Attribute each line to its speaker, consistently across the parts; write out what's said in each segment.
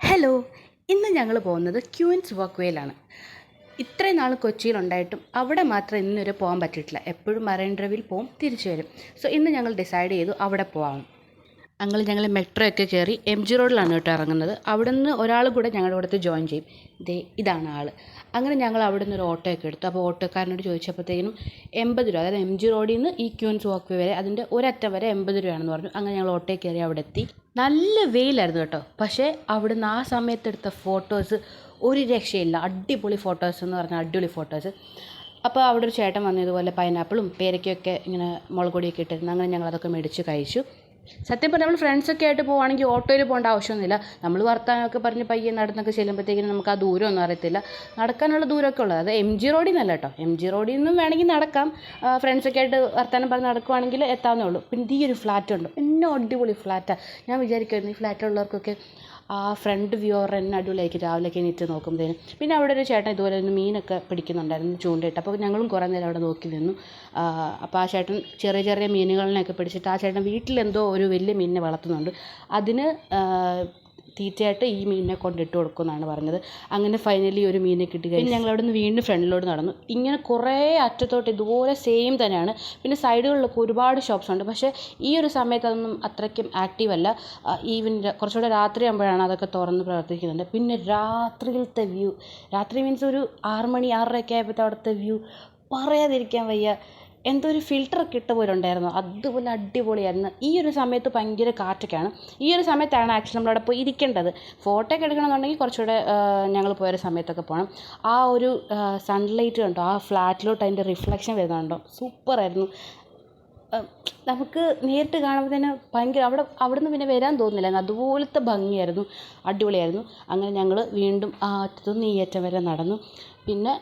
Speaker 1: Hello ഇന്ന് ഞങ്ങൾ പോകുന്നത് ക്യൂൻസ് വോക്ക് വേയിലാണ് ഇത്രയും നാൾ കൊച്ചിയിലുണ്ടായിട്ടും അവിടെ മാത്രം ഇന്നുവരെ പോകാൻ പറ്റിയിട്ടില്ല. എപ്പോഴും മറൈൻ ഡ്രൈവിൽ പോകും തിരിച്ചു വരും. സോ ഇന്ന് ഞങ്ങൾ ഡിസൈഡ് ചെയ്തു അവിടെ പോകാം അങ്ങനെ ഞങ്ങൾ മെട്രോ ഒക്കെ കയറി എം ജി റോഡിലാണ് കേട്ടോ ഇറങ്ങുന്നത്. അവിടെ നിന്ന് ഒരാൾ കൂടെ ഞങ്ങളുടെ കൂടെ ജോയിൻ ചെയ്യും. ദേ ഇതാണ് ആൾ അങ്ങനെ ഞങ്ങൾ അവിടെ നിന്ന് ഒരു ഓട്ടോ ഒക്കെ എടുത്തു. അപ്പോൾ ഓട്ടോക്കാരനോട് ചോദിച്ചപ്പോഴത്തേനും എൺപത് രൂപ. അതായത് എം ജി റോഡിൽ നിന്ന് ഈ ക്യൂൻസ് വാക്ക് വരെ അതിന്റെ ഒരറ്റം വരെ എൺപത് രൂപയാണെന്ന് പറഞ്ഞു. അങ്ങനെ ഞങ്ങൾ ഓട്ടോ കയറി അവിടെ എത്തി. നല്ല വെയിലായിരുന്നു കേട്ടോ. പക്ഷേ അവിടുന്ന് ആ സമയത്തെടുത്ത ഫോട്ടോസ് ഒരു രക്ഷയില്ല. അടിപൊളി ഫോട്ടോസ് എന്ന് പറഞ്ഞാൽ അടിപൊളി ഫോട്ടോസ് അപ്പോൾ അവിടെ ഒരു ചേട്ടൻ വന്നതുപോലെ പൈനാപ്പിളും പേരയ്ക്കൊക്കെ ഇങ്ങനെ മുളക് പൊടിയൊക്കെ ഇട്ടിരുന്നു. അങ്ങനെ ഞങ്ങൾ അതൊക്കെ മേടിച്ച് കഴിച്ചു. സത്യം പറഞ്ഞാൽ നമ്മൾ ഫ്രണ്ട്സൊക്കെ ആയിട്ട് പോവുകയാണെങ്കിൽ ഓട്ടോയിൽ പോകേണ്ട ആവശ്യമൊന്നുമില്ല നമ്മൾ വർത്താനമൊക്കെ പറഞ്ഞ് പയ്യെ നടന്നൊക്കെ ചെല്ലുമ്പോഴത്തേക്കിനും നമുക്ക് ആ ദൂരമൊന്നും അറിയത്തില്ല. നടക്കാനുള്ള ദൂരമൊക്കെ ഉള്ളത്. അത് എം ജി റോഡിൽ നിന്നല്ല കേട്ടോ. എം ജി റോഡിൽ നിന്നും വേണമെങ്കിൽ നടക്കാം. ഫ്രണ്ട്സൊക്കെ ആയിട്ട് വർത്താനം പറഞ്ഞ് നടക്കുവാണെങ്കിൽ എത്താവുന്നേ ഉള്ളൂ. പിന്നെ ഈ ഒരു ഫ്ലാറ്റ് ഉണ്ട്. പിന്നെ അടിപൊളി ഫ്ലാറ്റാണ് ഞാൻ വിചാരിക്കുമായിരുന്നു ഈ ഫ്ലാറ്റുള്ളവർക്കൊക്കെ ആ ഫ്രണ്ട് വ്യൂ അവർ തന്നെ അടിപൊളിയായിരിക്കും. രാവിലെയൊക്കെ എണീറ്റ് നോക്കുമ്പോഴത്തേനും പിന്നെ അവിടെ ഒരു ചേട്ടൻ ഇതുപോലെ തന്നെ മീനൊക്കെ പിടിക്കുന്നുണ്ടായിരുന്നു ചൂണ്ടയിട്ട്. അപ്പോൾ ഞങ്ങളും കുറേ നേരം അവിടെ നോക്കി നിന്നു. അപ്പോൾ ആ ചേട്ടൻ ചെറിയ ചെറിയ മീനുകളിനെയൊക്കെ പിടിച്ചിട്ട് ആ ചേട്ടൻ വീട്ടിലെന്തോ ഒരു വലിയ മീനിനെ വളർത്തുന്നുണ്ട്. അതിന് തീറ്റയായിട്ട് ഈ മീനിനെ കൊണ്ടിട്ട് കൊടുക്കുമെന്നാണ് പറഞ്ഞത്. അങ്ങനെ ഫൈനലി ഒരു മീനെ കിട്ടി കഴിഞ്ഞ് ഞങ്ങൾ അവിടെ നിന്ന് വീണ്ടും ഫ്രണ്ടിലോട്ട് നടന്നു. ഇങ്ങനെ കുറേ അറ്റത്തോട്ട് ഇതുപോലെ സെയിം തന്നെയാണ്. പിന്നെ സൈഡുകളിലൊക്കെ ഒരുപാട് ഷോപ്സ് ഉണ്ട്. പക്ഷേ ഈ ഒരു സമയത്ത് അതൊന്നും അത്രയ്ക്കും ആക്റ്റീവ് അല്ല. ഈവനിങ് കുറച്ചുകൂടെ രാത്രി ആകുമ്പോഴാണ് അതൊക്കെ തുറന്ന് പ്രവർത്തിക്കുന്നുണ്ട്. പിന്നെ രാത്രിയിലത്തെ വ്യൂ രാത്രി മീൻസ് ഒരു ആറ് മണി ആറരയൊക്കെ ആയപ്പോഴത്തെ അവിടുത്തെ വ്യൂ പറയാതിരിക്കാൻ വയ്യ. എന്തോ ഒരു ഫിൽറ്ററൊക്കെ ഇട്ട പോലെ ഉണ്ടായിരുന്നു. അതുപോലെ അടിപൊളിയായിരുന്നു. ഈ ഒരു സമയത്ത് ഭയങ്കര കാറ്റൊക്കെയാണ്. ഈ ഒരു സമയത്താണ് ആക്ച്വലി നമ്മളവിടെ പോയി ഇരിക്കേണ്ടത്. ഫോട്ടോ ഒക്കെ എടുക്കണമെന്നുണ്ടെങ്കിൽ കുറച്ചുകൂടെ ഞങ്ങൾ പോയൊരു സമയത്തൊക്കെ പോകണം ആ ഒരു സൺലൈറ്റ് കണ്ടോ? ആ ഫ്ലാറ്റിലോട്ട് അതിന്റെ റിഫ്ലക്ഷൻ വരുന്നുണ്ടോ? സൂപ്പറായിരുന്നു നമുക്ക് നേരിട്ട് കാണുമ്പോൾ തന്നെ ഭയങ്കര അവിടെ അവിടെ നിന്ന് പിന്നെ വരാൻ തോന്നുന്നില്ല അതുപോലത്തെ ഭംഗിയായിരുന്നു. അടിപൊളിയായിരുന്നു. അങ്ങനെ ഞങ്ങൾ വീണ്ടും ആ അറ്റത്തുനിന്ന് ഈ അറ്റം വരെ നടന്നു. പിന്നെ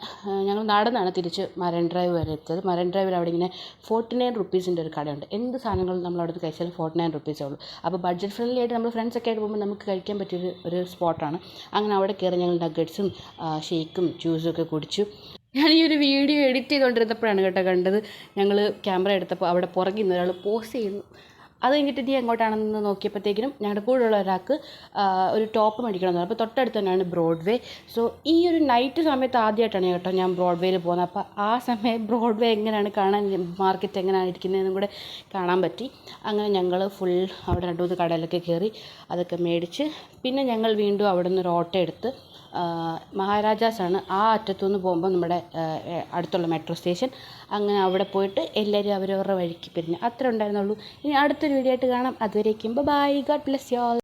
Speaker 1: ഞങ്ങൾ നടന്നാണ് തിരിച്ച് മറൈൻ ഡ്രൈവ് വരെ എത്തിയത്. മറൈൻ ഡ്രൈവിൽ അവിടെ ഇങ്ങനെ ഫോർട്ടി നയൻ റുപ്പീസിന്റെ ഒരു കടയുണ്ട്. എന്ത് സാധനങ്ങൾ നമ്മൾ അവിടെ കഴിച്ചാലും ഫോർട്ടി നയൻ റുപ്പീസേ ഉള്ളൂ. അപ്പോൾ ബഡ്ജറ്റ് ഫ്രണ്ട്ലി ആയിട്ട് നമ്മൾ ഫ്രണ്ട്സ് ഒക്കെ ആയിട്ട് പോകുമ്പോൾ നമുക്ക് കഴിക്കാൻ പറ്റിയൊരു ഒരു സ്പോട്ടാണ്. അങ്ങനെ അവിടെ കയറി ഞങ്ങൾ നഗ്ഗറ്റ്സും ഷേക്കും ജ്യൂസും ഒക്കെ കുടിച്ചു. ഞാൻ ഈ ഒരു വീഡിയോ എഡിറ്റ് ചെയ്തുകൊണ്ടിരുന്നപ്പോഴാണ് കേട്ടോ കണ്ടത്. ഞങ്ങൾ ക്യാമറ എടുത്തപ്പോൾ അവിടെ പുറകിൽ നിന്ന് ഒരാൾ പോസ് ചെയ്യുന്നു. അത് കഴിഞ്ഞിട്ട് നീ എങ്ങോട്ടാണെന്ന് നോക്കിയപ്പോഴത്തേക്കിനും ഞങ്ങളുടെ കൂടെയുള്ള ഒരാൾക്ക് ഒരു ടോപ്പ് മേടിക്കണം എന്ന് അപ്പോൾ തൊട്ടടുത്ത് തന്നെയാണ് ബ്രോഡ്വേ. സോ ഈ ഒരു നൈറ്റ് സമയത്ത് ആദ്യമായിട്ടാണ് കേട്ടോ ഞാൻ ബ്രോഡ്വേയിൽ പോകുന്നത്. അപ്പോൾ ആ സമയം ബ്രോഡ്വേ എങ്ങനെയാണ് കാണാൻ മാർക്കറ്റ് എങ്ങനെയാണ് ഇരിക്കുന്നതെന്നും കൂടെ കാണാൻ പറ്റി. അങ്ങനെ ഞങ്ങൾ ഫുൾ അവിടെ രണ്ട് മൂന്ന് കടയിലൊക്കെ കയറി അതൊക്കെ മേടിച്ച് പിന്നെ ഞങ്ങൾ വീണ്ടും അവിടെ നിന്ന് ഒരു ഓട്ടോ എടുത്ത് മഹാരാജാസാണ് ആ അറ്റത്തുനിന്ന് പോകുമ്പോൾ നമ്മുടെ അടുത്തുള്ള മെട്രോ സ്റ്റേഷൻ അങ്ങനെ അവിടെ പോയിട്ട് എല്ലാവരും അവരവരുടെ വഴിക്ക് പിരിഞ്ഞു. അത്ര ഉണ്ടായിരുന്നുള്ളൂ. ഇനി അടുത്തൊരു വീഡിയോ ആയിട്ട് കാണാം. അതുവരേക്കും ബൈ ഗോഡ് ബ്ലെസ് യു